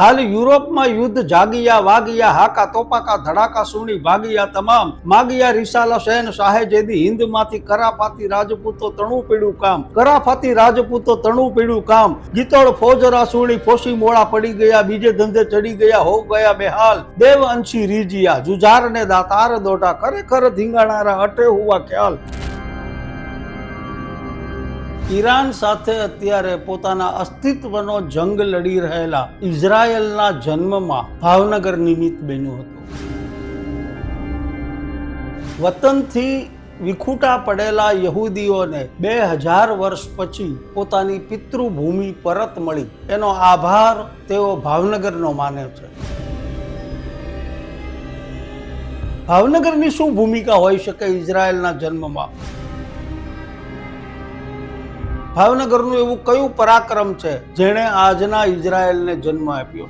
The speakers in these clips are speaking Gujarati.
હાલ યુરોપમાં યુદ્ધ જાગિયા, વાગિયા, હાકા, તોપાકા, ધડાકા, સુણી, ભાગિયા તમામ માગિયા રિસાલા શહેન શાહે જેદી હિન્દમાંથી કરાફાતી રાજપૂતો તણું પીડું કામ કરાફાતી રાજપૂતો તણું પીડું કામ. ગીતોળ, ફોજરા, સુણી ફોસી મોળા પડી ગયા, બીજે ધંધે ચડી ગયા, હો ગયા બેહાલ. દેવ અંશી રીજિયા જુજાર ને દાતાર દોટા, ખરેખર ધીંગાણારા અટે હુવા ખ્યાલ. ઈરાન સાથે અત્યારે પોતાના અસ્તિત્વનો જંગ લડી રહેલા ઇઝરાયલના જન્મમાં ભાવનગર નિમિત્ત બન્યું હતું. વતનથી વિખૂટા પડેલા યહૂદીઓને બે હજાર વર્ષ પછી પોતાની પિતૃભૂમિ પરત મળી. એનો આભાર તેઓ ભાવનગરનો માને છે. ભાવનગરની શું ભૂમિકા હોઈ શકે ઇઝરાયલના જન્મમાં? ભાવનગરનું એવું કયું પરાક્રમ છે જેણે આજના ઇઝરાયલને જન્મ આપ્યો?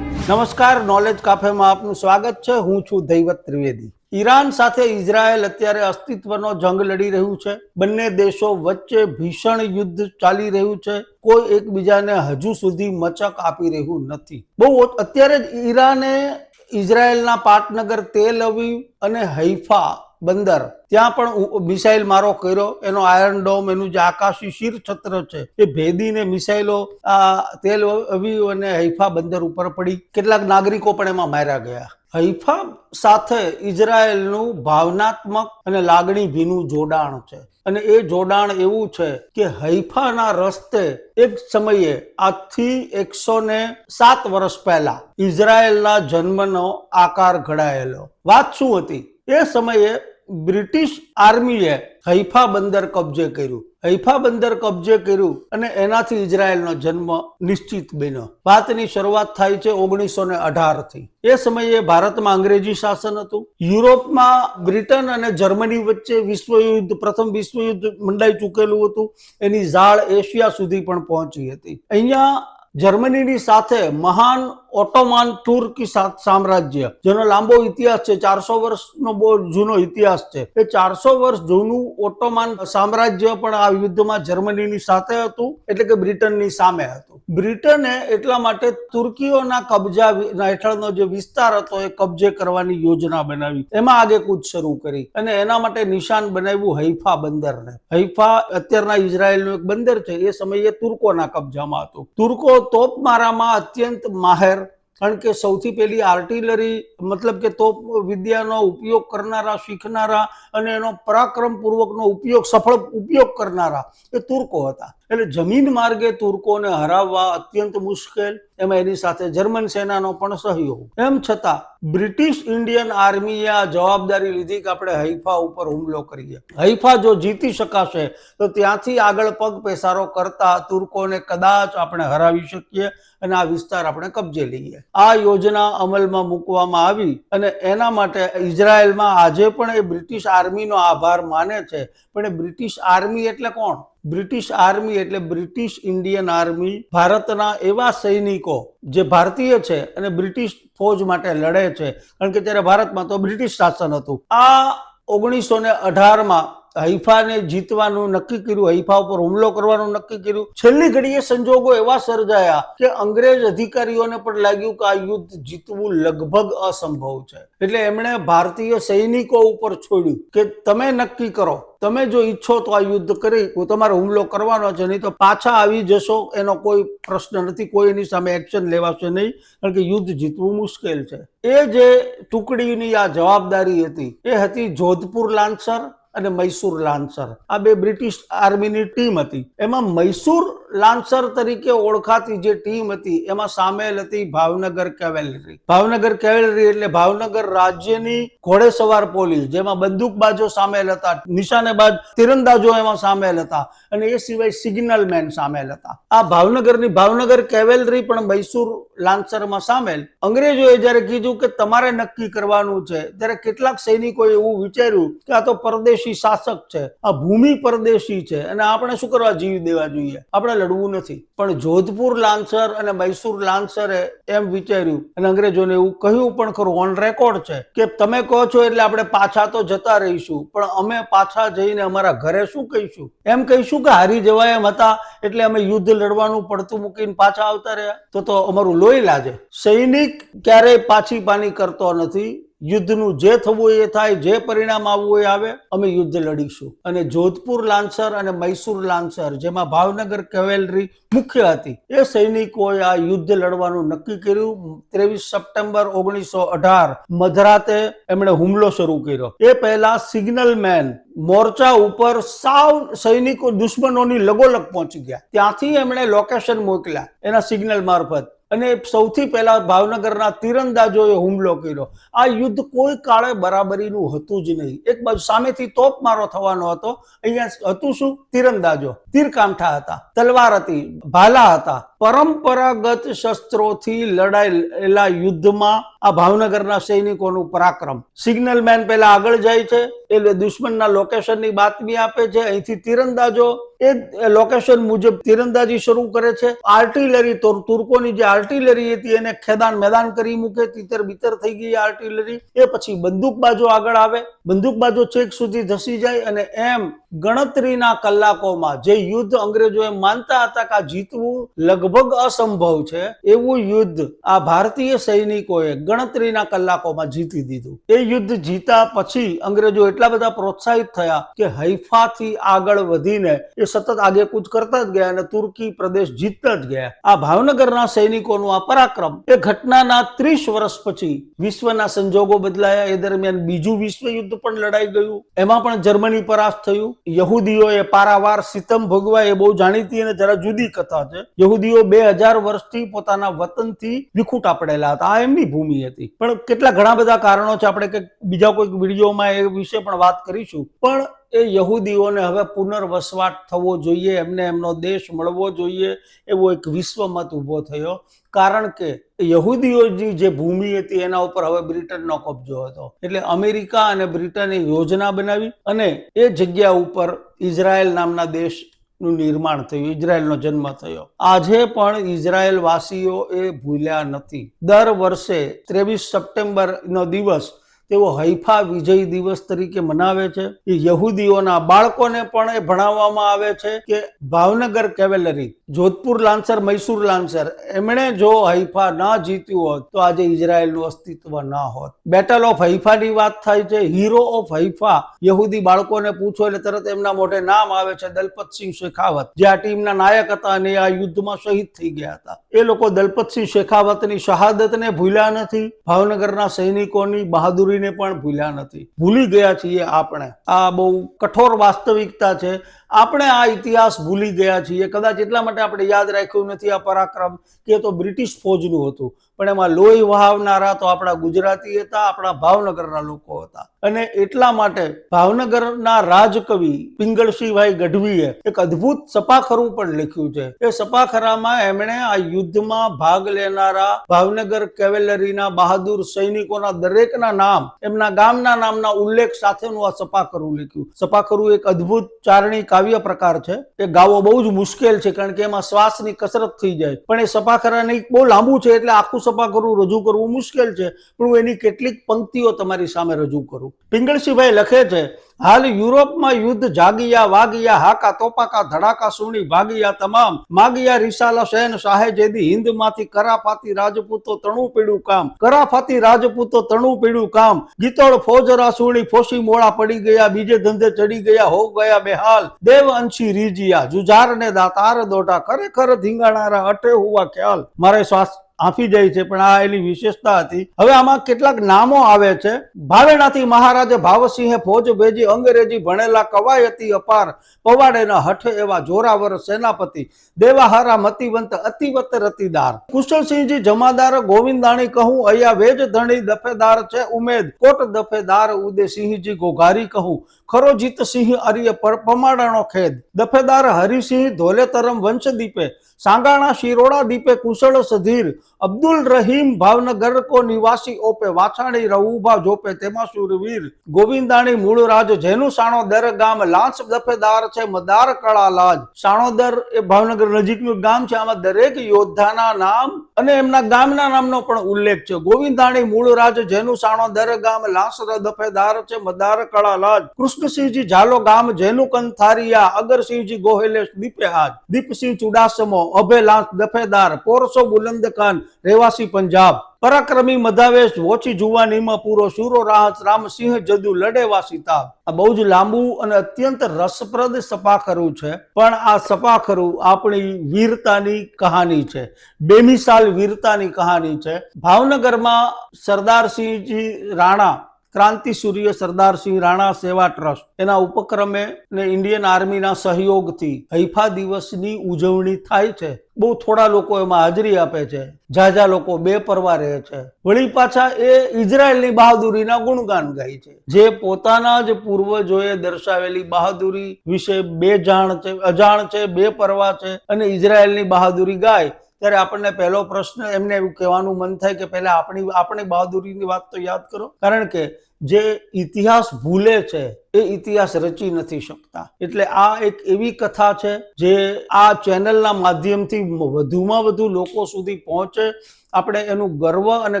નમસ્કાર નોલેજ કાફેમાં આપનું સ્વાગત છે. હું છું દૈવત ત્રિવેદી. ઈરાન સાથે ઇઝરાયલ અત્યારે અસ્તિત્વનો જંગ લડી રહ્યું છે. બંને દેશો વચ્ચે ભીષણ યુદ્ધ ચાલી રહ્યું છે. કોઈ એકબીજાને હજુ સુધી મચક આપી રહ્યું નથી. બહુ અત્યારે જ ઈરાને ઇઝરાયલના પાટનગર તેલ અવીવ અને હૈફા બંદર, ત્યાં પણ મિસાઇલ મારો કર્યો. એનો આયર્ન ડોમ, એનું જે આકાશી શીર છત્ર છે, એ ભેદીને મિસાઇલો આ તેલ અવીવ અને હૈફા બંદર ઉપર પડી. કેટલાક નાગરિકો પણ એમાં માર્યા ગયા. હૈફા સાથે ઇઝરાયલનું ભાવનાત્મક અને લાગણી ભીનું જોડાણ છે. અને એ જોડાણ એવું છે કે હૈફાના રસ્તે એક સમયે આજથી એકસો ને સાત વર્ષ પહેલા ઇઝરાયલના જન્મનો આકાર ઘડાયેલો. વાત શું હતી? એ સમયે બ્રિટિશ આર્મીએ હૈફા બંદર કબજે કર્યું. હૈફા બંદર કબજે કર્યું અને એનાથી ઇઝરાયલનો જન્મ નિશ્ચિત બન્યો. વાતની શરૂઆત થાય છે ઓગણીસો ને અઢાર એ સમયે ભારતમાં અંગ્રેજી શાસન હતું. યુરોપમાં બ્રિટન અને જર્મની વચ્ચે વિશ્વયુદ્ધ, પ્રથમ વિશ્વયુદ્ધ મંડાઈ ચૂકેલું હતું. એની ઝાળ એશિયા સુધી પણ પહોંચી હતી. અહીંયા જર્મનીની સાથે મહાન ઓટોમાન તુર્કી સામ્રાજ્ય, જેનો લાંબો ઇતિહાસ છે, ચારસો વર્ષનો બહુ જૂનો ઇતિહાસ છે. એ ચારસો વર્ષ જૂનું ઓટોમાન સામ્રાજ્ય પણ આ યુદ્ધમાં જર્મનીની સાથે હતું, એટલે કે બ્રિટનની સામે હતું. બ્રિટને એટલા માટે તુર્કીઓના કબજા હેઠળનો જે વિસ્તાર હતો, એ કબજે કરવાની યોજના બનાવી. એમાં આગેકૂચ શરૂ કરી. અને એના માટે નિશાન બનાવ્યું હૈફા બંદરને. હૈફા અત્યારના ઇઝરાયલનું એક બંદર છે, એ સમયે તુર્કોના કબજામાં હતું. તુર્કો તોપમારામાં અત્યંત માહેર કારણ કે સૌથી પહેલી આર્ટિલરી, મતલબ કે તોપ વિદ્યાનો ઉપયોગ કરનારા, શીખનારા અને એનો પરાક્રમપૂર્વકનો ઉપયોગ, સફળ ઉપયોગ કરનારા એ તુર્કો હતા. એટલે જમીન માર્ગે તુર્કોને હરાવવા અત્યંત મુશ્કેલ. એમાં એની સાથે જર્મન સેનાનો પણ સહયોગ. એમ છતાં, બ્રિટિશ ઇન્ડિયન આર્મીએ આ જવાબદારી લીધી કે આપણે હૈફા ઉપર હુમલો કરીએ. હૈફા જો જીતી શકાશે, તો ત્યાંથી આગળ પગ પેસારો કરતા તુર્કોને કદાચ આપણે હરાવી શકીએ અને આ વિસ્તાર આપણે કબજે લઈએ. આ યોજના અમલમાં મૂકવામાં આવી અને એના માટે ઇઝરાયલમાં આજે પણ એ બ્રિટિશ આર્મીનો આભાર માને છે. પણ એ બ્રિટિશ આર્મી એટલે કોણ? બ્રિટિશ આર્મી એટલે બ્રિટિશ ઇન્ડિયન આર્મી ભારતના એવા સૈનિકો જે ભારતીય છે અને બ્રિટિશ ફોજ માટે લડે છે. કારણ કે ત્યારે ભારતમાં તો બ્રિટિશ શાસન હતું. આ ઓગણીસો ને અઢારમાં હૈફાને જીતવાનું નક્કી કર્યું, હૈફા ઉપર હુમલો કરવાનું નક્કી કર્યું. છેલ્લી ઘડીએ સંજોગો એવા સર્જાયા કે અંગ્રેજ અધિકારીઓને પણ લાગ્યું કે આ યુદ્ધ જીતવું લગભગ અસંભવ છે. એટલે એમણે ભારતીય સૈનિકો ઉપર છોડ્યું કે તમે નક્કી કરો, તમે જો ઈચ્છો તો આ યુદ્ધ કરી તમારે હુમલો કરવાનો છે, નહીં તો પાછા આવી જશો, એનો કોઈ પ્રશ્ન નથી, કોઈ એની સામે એક્શન લેવાશે નહીં, કારણ કે યુદ્ધ જીતવું મુશ્કેલ છે. એ જે ટુકડીની આ જવાબદારી હતી, એ હતી જોધપુર લાન્સર અને મૈસૂર લાન્સર. આ બે બ્રિટિશ આર્મીની ટીમ હતી. એમાં મૈસૂર લાન્સર તરીકે ઓળખાતી જે ટીમ હતી, એમાં સામેલ હતી ભાવનગર કેવેલરી. ભાવનગર કેવેલરી એટલે ભાવનગર રાજ્યની ઘોડેસવાર પોલીસ, જેમાં બંદૂકબાજો સામેલ હતા, નિશાનેબાજ તીરંદાજો એમાં સામેલ હતા, અને એ સિવાય સિગ્નલ મેન સામેલ હતા. આ ભાવનગરની ભાવનગર કેવેલરી પણ મૈસૂર લાન્સરમાં સામેલ. અંગ્રેજોએ જ્યારે કીધું કે તમારે નક્કી કરવાનું છે, ત્યારે કેટલાક સૈનિકોએ એવું વિચાર્યું કે આ તો પરદેશી પરદેશી શાસક છે, આ ભૂમિ પરદેશી છે, અને આપણે શું કરવા જીવી દેવા જોઈએ? આપણે લડવું નથી. પણ જોધપુર લાન્સર અને મૈસૂર લાન્સરે એમ વિચાર્યું, અને અંગ્રેજોને એવું કહ્યું પણ ખરું ઓન રેકોર્ડ છે કે તમે કહો છો એટલે આપણે પાછા તો જતા રહીશું, પણ અમે પાછા જઈને અમારા ઘરે શું કહીશું? એમ કહીશું કે હારી જવાય એમ હતા, એટલે અમે યુદ્ધ લડવાનું પડતું મૂકીને પાછા આવતા રહ્યા. તો તો અમારું લોહી લાજે. સૈનિક ક્યારેય પાછી પાની કરતો નથી યુદ્ધનું જે થવું એ થાય, જે પરિણામ આવવું એ આવે, અમે યુદ્ધ લડીશું. અને જોધપુર લાન્સર અને મૈસૂર લાન્સર જેમાં ભાવનગર કેવેલરી મુખ્ય હતી, એ સૈનિકોએ આ યુદ્ધ લડવાનું નક્કી કર્યું. ત્રેવીસ સપ્ટેમ્બર ઓગણીસો અઢાર, મધરાતે એમણે હુમલો શરૂ કર્યો. એ પહેલા સિગ્નલ મેન મોરચા ઉપર સાવ સૈનિકો, દુશ્મનોની લગોલગ પહોંચી ગયા. ત્યાંથી એમણે લોકેશન મોકલ્યા, એના સિગ્નલ મારફત. અને સૌથી પહેલા ભાવનગરના તીરંદાજોએ હુમલો કર્યો. આ યુદ્ધ કોઈ કાળે બરાબરીનું હતું જ નહીં. એક બાજુ સામેથી તોપ મારો થવાનો હતો. અહીંયા હતું શું? તીરંદાજો. તીરકામઠા હતા. તલવાર હતી. ભાલા હતા. પરંપરાગત શસ્ત્રોથી લડાયેલા યુદ્ધમાં આ ભાવનગરના સૈનિકોનું પરાક્રમ. સિગ્નલ મેન પહેલા આગળ જાય છે એ દુશ્મનના લોકેશનની બાતમી આપે છે. અહીંથી તીરંદાજો, એ લોકેશન મુજબ તીરંદાજી શરૂ કરે છે. આર્ટિલરી તુર્કોની જે આર્ટિલરી હતી, એને ખેદાન મેદાન કરી મૂકે તીતર બીતર થઈ ગઈ આર્ટિલરી એ પછી બંદૂકબાજો આગળ આવે. બંદૂકબાજો છેક સુધી ધસી જાય અને એમ ગણતરીના કલાકોમાં જે યુદ્ધ અંગ્રેજો એ માનતા હતા કે જીતવું લગભગ અસંભવ છે, એવું યુદ્ધ આ ભારતીય સૈનિકોએ ગણતરીના કલાકોમાં જીતી દીધું. એ યુદ્ધ જીતા પછી અંગ્રેજો એટલા બધા પ્રોત્સાહિત થયા કે હૈફાથી આગળ વધીને એ સતત આગેકૂચ કરતા જ ગયા અને તુર્કી પ્રદેશ જીતતા જ ગયા. આ ભાવનગરના સૈનિકોનું આ પરાક્રમ, એ ઘટનાના ત્રીસ વર્ષ પછી વિશ્વના સંજોગો બદલાયા. એ દરમિયાન બીજું વિશ્વ યુદ્ધ પણ લડાઈ ગયું. એમાં પણ જર્મની પરાસ્ત થયું. યહૂદીઓએ પારાવાર સીતમ ભોગવા એ બહુ જાણીતી અને જરા જુદી કથા છે. યહૂદીઓ બે હજાર વર્ષથી પોતાના વતનથી વિખૂટા પડેલા હતા. આ એમની ભૂમિ હતી. પણ કેટલા ઘણા બધા કારણો છે. આપણે કે બીજા કોઈક વિડીયોમાં એ વિશે પણ વાત કરીશું. પણ એ યહૂદીઓને હવે પુનર્વસવાટ થવો જોઈએ, એમને એમનો દેશ મળવો જોઈએ એવો એક વિશ્વમત ઊભો થયો. કારણ કે યહૂદીઓની જે ભૂમિ હતી એના ઉપર હવે બ્રિટનનો કબજો હતો. એટલે અમેરિકા અને બ્રિટને યોજના બનાવી અને એ જગ્યા ઉપર ઇઝરાયલ નામના દેશનું નિર્માણ થયું, ઇઝરાયલનો જન્મ થયો. આજે પણ ઇઝરાયલ વાસીઓ એ ભૂલ્યા નથી. દર વર્ષે ત્રેવીસ સપ્ટેમ્બર નો દિવસ તેઓ હૈફા વિજય દિવસ તરીકે મનાવે છે. એ યહૂદીઓના બાળકોને પણ એ ભણાવવામાં આવે છે કે ભાવનગર કેવેલરી, જોધપુર લાન્સર, મૈસૂર લાન્સર, એમણે જો હૈફા ના જીત્યું હોત તો આજે ઇઝરાયલનું અસ્તિત્વ ના હોત. બેટલ ઓફ હૈફાની વાત થાય છે. હીરો ઓફ હૈફા, યહૂદી બાળકોને પૂછો એટલે તરત એમના મોઢે નામ આવે છે દલપતસિંહ શેખાવત. જે આ ટીમના નાયક હતા અને આ યુદ્ધમાં શહીદ થઈ ગયા હતા. એ લોકો દલપતસિંહ શેખાવતની શહાદતને ભૂલ્યા નથી. ભાવનગરના સૈનિકોની બહાદુરીને પણ ભૂલ્યા નથી. ભૂલી ગયા છીએ આપણે. આ બહુ કઠોર વાસ્તવિકતા છે. આપણે આ ઇતિહાસ ભૂલી ગયા છીએ. કદાચ એટલા માટે આપણે યાદ રાખ્યું નથી આ પરાક્રમ કે તો બ્રિટિશ ફોજનું હતું. પણ એમાં લોહી વહાવનારા તો આપણા ગુજરાતી હતા, આપણા ભાવનગરના લોકો હતા. અને એટલા માટે ભાવનગરના રાજકવિ પિંગળસિંહભાઈ ગઢવીએ એક અદ્ભુત સપાખરું પણ લખ્યું છે. એ સપાખરામાં એમણે આ યુદ્ધમાં ભાગ લેનારા ભાવનગર કેવેલરીના બહાદુર સૈનિકોના દરેકના નામ, એમના ગામના નામના ઉલ્લેખ સાથેનું આ સપાખરું લખ્યું. સપાખરું એક અદ્ભુત ચારણી કાવ્ય પ્રકાર છે. એ ગાવો બહુ જ મુશ્કેલ છે, કારણ કે એમાં શ્વાસની કસરત થઈ જાય. પણ એ સપાખરા નહીં બહુ લાંબુ છે, એટલે આખું સપાખરું રજૂ કરવું મુશ્કેલ છે. પણ હું એની કેટલીક પંક્તિઓ તમારી સામે રજૂ કરું. પિંગળસિંહભાઈ લખે છે, હાલ યુરોપમાં યુદ્ધ જાગિયા વાગિયા, હાકા તોપાકા, ધડાકા સુણી ભાગિયા તમામ. માગિયા રિસાલા શહેન શાહે જેદી હિન્દમાંથી કરાફાતી રાજપૂતો તણું પીડું કામ. કરાફાતી રાજપૂતો તણું પીડું કામ. ગીતોળ ફોજરા સુણી ફોસી મોળા પડી ગયા, બીજે ધંધે ચડી ગયા હો ગયા બેહાલ. દેવ અંશી રીજિયા જુજાર ને દાતાર દોઢા ખરેખર ધીંગાણારા અટે હુવા ખ્યાલ. મારે શ્વાસ આંફી જાય છે, પણ આ એની વિશેષતા હતી. હવે આમાં કેટલાક નામો આવે છે. ભાવેણાથી મહારાજે ભાવસિંહે ફોજ ભેજી અંગ્રેજી ભણેલા કવાયતી અપાર પવાડેના હઠ એવા જોરાવર સેનાપતિ, દેવાહારા મતિવંત અતિવત રતિદાર. કુશળસિંહજી જમાદાર, ગોવિંદાણી કહું અયા વેજ ધણી દફેદાર છે ઉમેદ, કોટ દફેદાર ઉદેસિંહજી ગોઘારી કહું. ખરોજીતસિંહ અર્ય પર- પમાડાનો ખેદ. દફેદાર હરિસિંહ ધોલેતરમ વંશદીપે, સાંગાણા શિરોડા દીપે કુશળ સધીર. અબ્દુલ રહીમ ભાવનગર કો નિવાસી ઓપે વાછાણી રવુભા જોપે તેમાં સુરવીર ગોવિંદાણી મૂળ રાજ જેનું સાણોદર ગામ લાંસ દફેદાર છે મદાર કળા લાજ. સાણોદર એ ભાવનગર નજીકનું ગામ છે, આમાં દરેક યોદ્ધાના નામ અને એમના ગામના નામનો પણ ઉલ્લેખ છે. ગોવિંદાણી મૂળ રાજ જેનું સાણોદર ગામ લાંસર દફેદાર છે મદાર કળા લાજ. કૃષ્ણસિંહજી ઝાલો ગામ જેનું કંથારિયા, અગરસિંહજી ગોહેલે દીપે આજ દીપસિંહ ચુડાસમો, અભે લાંસ દફેદાર, પોરસો બુલંદ ખાન રહેવાસી પંજાબ પરાક્રમી મધાવેશ વોચી જુવાનીમાં પૂરો શૂરો રાહત રામસિંહ જદુ લડે વાસીતાબ આ બહુ જ લાંબુ અને અત્યંત રસપ્રદ સપાખરું છે. પણ આ સપાખરું આપણી વીરતાની કહાની છે. બેમિસાલ વીરતાની કહાની છે. ભાવનગરમાં સરદારસિંહજી રાણા ક્રાંતિ સૂર્ય સરદારસિંહ રાણા સેવા ટ્રસ્ટ. એના ઉપક્રમે ને ઇન્ડિયન આર્મીના સહયોગથી હૈફા દિવસની ઉજવણી થાય છે. બહુ થોડા લોકો એમાં હાજરી આપે છે. ઝાઝા લોકો બે પરવા રહે છે. વળી પાછા એ ઇઝરાયલની બહાદુરીના ગુણગાન ગાય છે. જે પોતાના જ પૂર્વજોએ દર્શાવેલી બહાદુરી વિશે બે જાણ છે, અજાણ છે, બે પરવા છે અને ઇઝરાયલની બહાદુરી ગાય. ત્યારે આપણને પહેલો પ્રશ્ન એમને એવું કહેવાનું મન થાય કે પહેલા આપણી આપણી બહાદુરીની વાત તો યાદ કરો. કારણ કે જે ઇતિહાસ ભૂલે છે, એ ઇતિહાસ રચી નથી શકતા. એટલે આ એક એવી કથા છે જે આ ચેનલના માધ્યમથી વધુમાં વધુ લોકો સુધી પહોંચે. આપણે એનું ગર્વ અને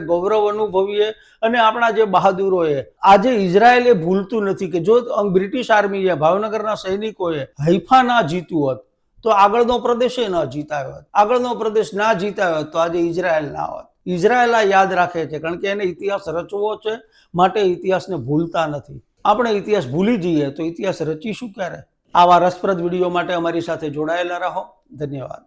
ગૌરવ અનુભવીએ અને આપણા જે બહાદુરોએ, આજે ઇઝરાયલ એ ભૂલતું નથી કે જો બ્રિટિશ આર્મીએ, ભાવનગરના સૈનિકોએ હૈફા ના જીત્યું હોત તો આગળનો પ્રદેશ એ ન જીતાયો હોત. આગળનો પ્રદેશ ના જીતાયો હોત તો આજે ઇઝરાયલ ના હોત. ઇઝરાયલ આ યાદ રાખે છે, કારણ કે એને ઇતિહાસ રચવો છે, માટે ઇતિહાસને ભૂલતા નથી. આપણે ઇતિહાસ ભૂલી જઈએ તો ઇતિહાસ રચીશું ક્યારે? આવા રસપ્રદ વીડિયો માટે અમારી સાથે જોડાયેલા રહો. ધન્યવાદ.